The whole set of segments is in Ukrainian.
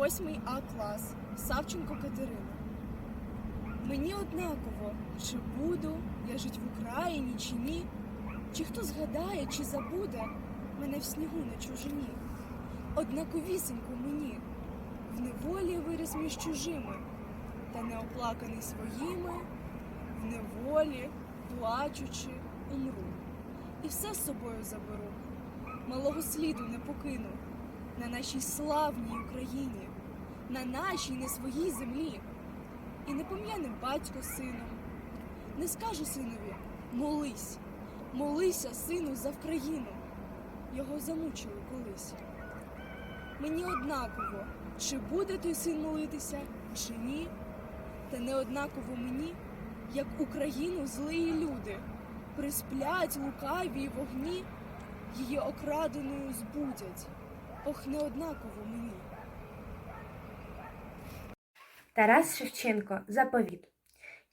Восьмий А клас. Савченко Катерина. Мені однаково, чи буду я жить в Україні, чи ні, чи хто згадає, чи забуде мене в снігу на чужині. Однаковісінько мені в неволі виріс між чужими, та не оплаканий своїми, в неволі, плачучи, умру. І все з собою заберу, малого сліду не покину на нашій славній Україні, на нашій не своїй землі. І не пом'яне батько сином, не скаже синові молись, молися, сину, за Вкраїну. Його замучили колись. Мені однаково, чи буде той син молитися, чи ні, та не однаково мені, як Україну злії люди присплять лукаві й вогні, її окраденою збудять. Ох, не однаково мені. Тарас Шевченко Заповіт.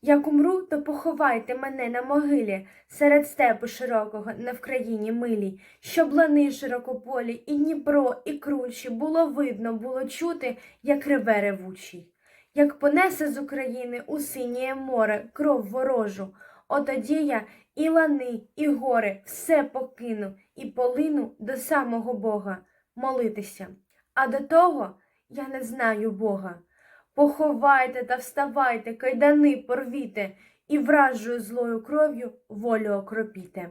Як умру, то поховайте мене на могилі серед степу широкого на Вкраїні милій, щоб лани широкополі, і Дніпро, і кручі було видно, було чути, як реве ревучий. Як понесе з України у синє море кров ворожу, отоді я і лани, і гори все покину, і полину до самого Бога молитися. А до того я не знаю Бога. Поховайте та вставайте, кайдани порвіте, і вражою злою кров'ю волю окропіте.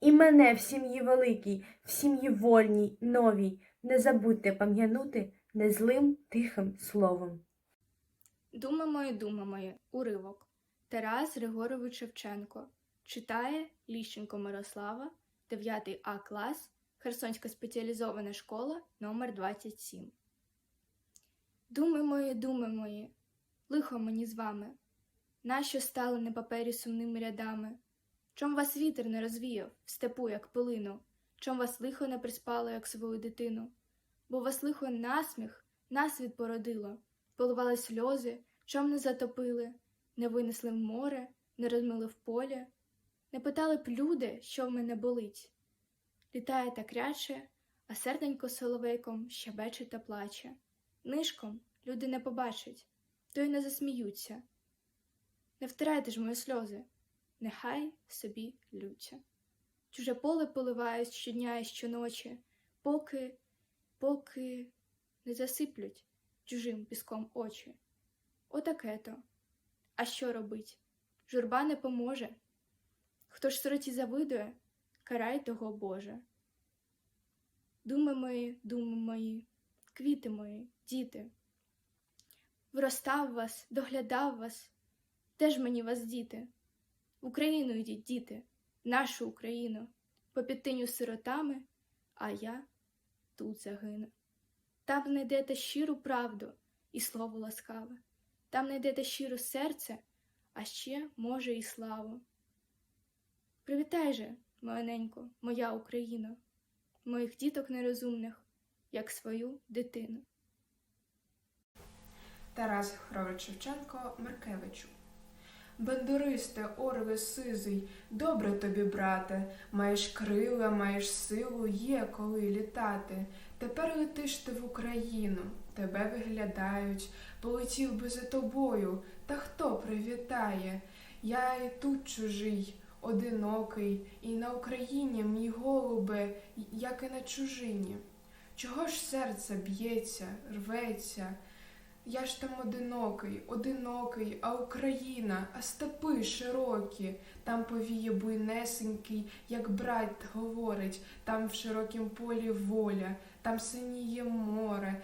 І мене в сім'ї великій, в сім'ї вольній, новій, не забудьте пам'янути незлим тихим словом. Дума моя, дума уривок. Тарас Григорович Шевченко. Читає Ліщенко Мирослава, 9 А клас, Херсонська спеціалізована школа номер 27 Думи мої, думи мої, лихо мені з вами, нащо стали на папері сумними рядами? Чом вас вітер не розвіяв в степу, як пилину, чом вас лихо не приспало, як свою дитину? Бо вас лихо насміх, насвіт породило, поливали сльози, чом не затопили, не винесли в море, не розмили в полі, не питали б люди, що в мене болить. Літає та кряче, а серденько соловейком щебече та плаче. Нишком люди не побачать, то й не засміються. Не втирайте ж мої сльози, нехай собі лються. Чуже поле поливають щодня і щоночі, поки, поки не засиплють чужим піском очі. Отаке то. А що робить? Журба не поможе. Хто ж сироті завидує, карай того Боже. Думи мої, думи мої, квіти мої, діти. Вростав вас, доглядав вас, де ж мені вас діти? Україну йдіть, діти, нашу Україну, по підтиню сиротами, а я тут загину. Там знайдете щиру правду і слово ласкаве, там знайдете щире серце, а ще, може, і славу. Привітай же, моєненько, моя Україно, моїх діток нерозумних, як свою дитину. Тарас Григорович Шевченко Маркевичу. Бандуристе, орве сизий, добре тобі, брате, маєш крила, маєш силу, є коли літати. Тепер летиш ти в Україну, тебе виглядають, полетів би за тобою, та хто привітає? Я і тут чужий, одинокий, і на Україні мій голубе, як і на чужині. Чого ж серце б'ється, рветься? Я ж там одинокий, одинокий, а Україна, а степи широкі, там повіє буйнесенький, як брат говорить, там в широкім полі воля, там синіє море,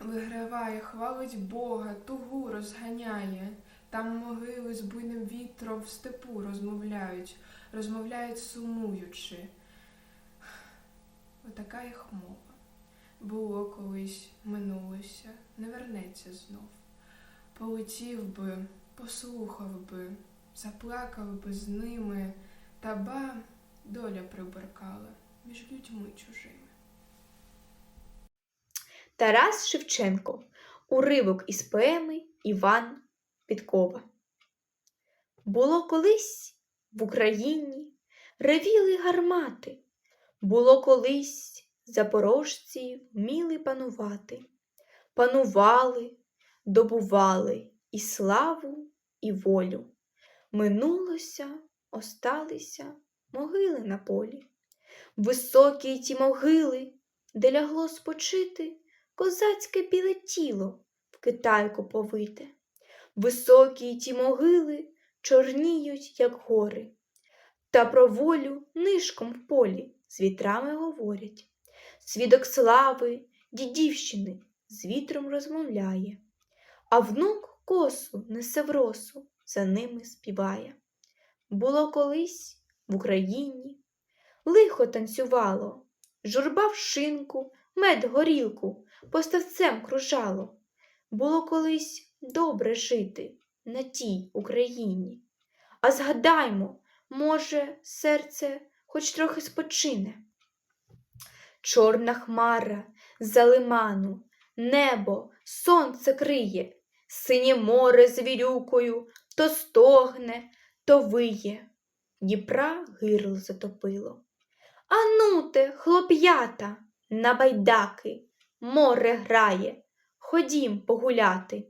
виграває, хвалить Бога, тугу розганяє, там могили з буйним вітром в степу розмовляють, розмовляють сумуючи. Отака їх мова. Було колись, минулося, не вернеться знов. Полетів би, послухав би, заплакав би з ними, та ба доля приберкала між людьми чужими. Тарас Шевченко. Уривок із поеми Іван Підкова. Було колись в Україні ревіли гармати, було колись запорожці вміли панувати. панували, добували і славу, і волю. Минулося, осталися могили на полі. Високі ті могили, де лягло спочити козацьке біле тіло в китайку повите. Високі ті могили чорніють, як гори, та про волю нишком в полі з вітрами говорять. Свідок слави, дідівщини з вітром розмовляє, а внук косу несе в росу, за ними співає. Було колись в Україні лихо танцювало, журба в шинку, мед горілку поставцем кружало. Було колись добре жити на тій Україні. А згадаймо, може, серце хоч трохи спочине. Чорна хмара за лиману, небо, сонце криє, синє море з вірюкою то стогне, то виє. Дніпра гирло затопило. Ануте, хлоп'ята, на байдаки, море грає, ходім погуляти.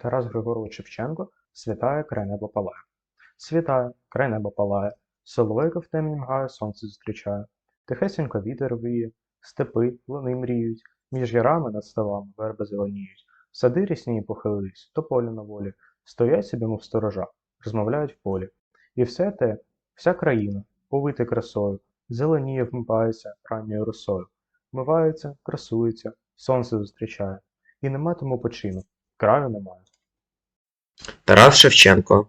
Тарас Григорович Шевченко світає, край небо палає. Світає, край небо палає, соловейко в темні мгає, сонце зустрічає. Тихесенько вітер віє, степи, луни мріють, між ярами над ставами верби зеленіють. Сади рісні похилились, то полі на волі, стоять собі, мов сторожа, розмовляють в полі. І все те, вся країна, повита красою, зеленіє вмивається ранньою росою, вмивається, красується, сонце зустрічає, і нема тому почину, краю немає. Тарас Шевченко.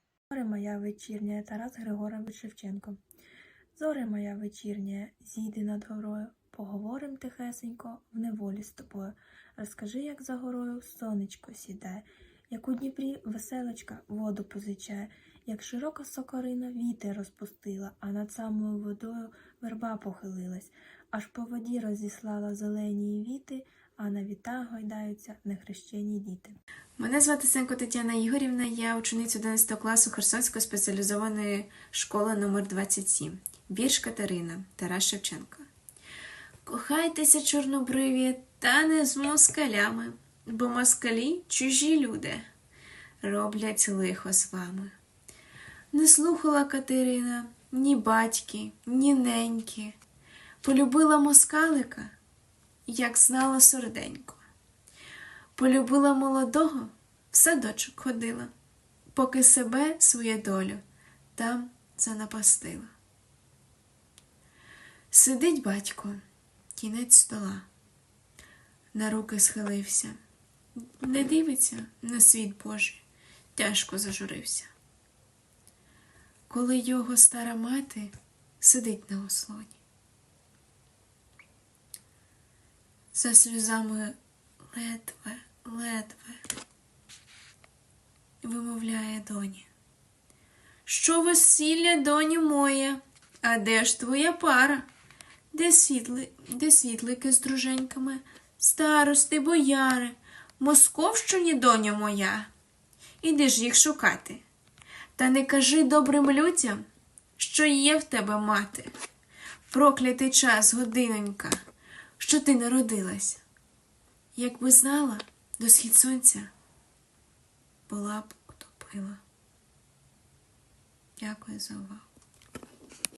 Моя вечірня, Тарас Григорович Шевченко. Зоре моя вечірня, зійди над горою, поговорим тихесенько в неволі з тобою. Розкажи, як за горою сонечко сідає, як у Дніпрі веселочка воду позичає, як широка сокорина вітер розпустила, а над самою водою верба похилилась, аж по воді розіслала зелені віти, а на вітах гойдаються нехрещені діти. Мене звати Сенко Тетяна Ігорівна, я учениця 11 класу Херсонської спеціалізованої школи номер 27 Вірш Катерина Тарас Шевченко. Кохайтеся, чорнобриві, та не з москалями, бо москалі чужі люди роблять лихо з вами. Не слухала Катерина ні батьки, ні неньки, полюбила москалика, як знала сорденько. Полюбила молодого, в садочок ходила, поки себе свою долю там занапастила. Сидить батько, кінець стола, на руки схилився, не дивиться на світ Божий, тяжко зажурився. Коли його стара мати сидить на ослоні. За сльозами ледве, ледве вимовляє доні. Що весілля, доні моє, а де ж твоя пара? Де світли, де світлики з друженьками, старости, бояри, московщині, доню моя? Іди ж їх шукати. Та не кажи добрим людям, що є в тебе мати. Проклятий час, годинонька, що ти народилась. Якби знала до схід сонця, була б утопила. Дякую за увагу.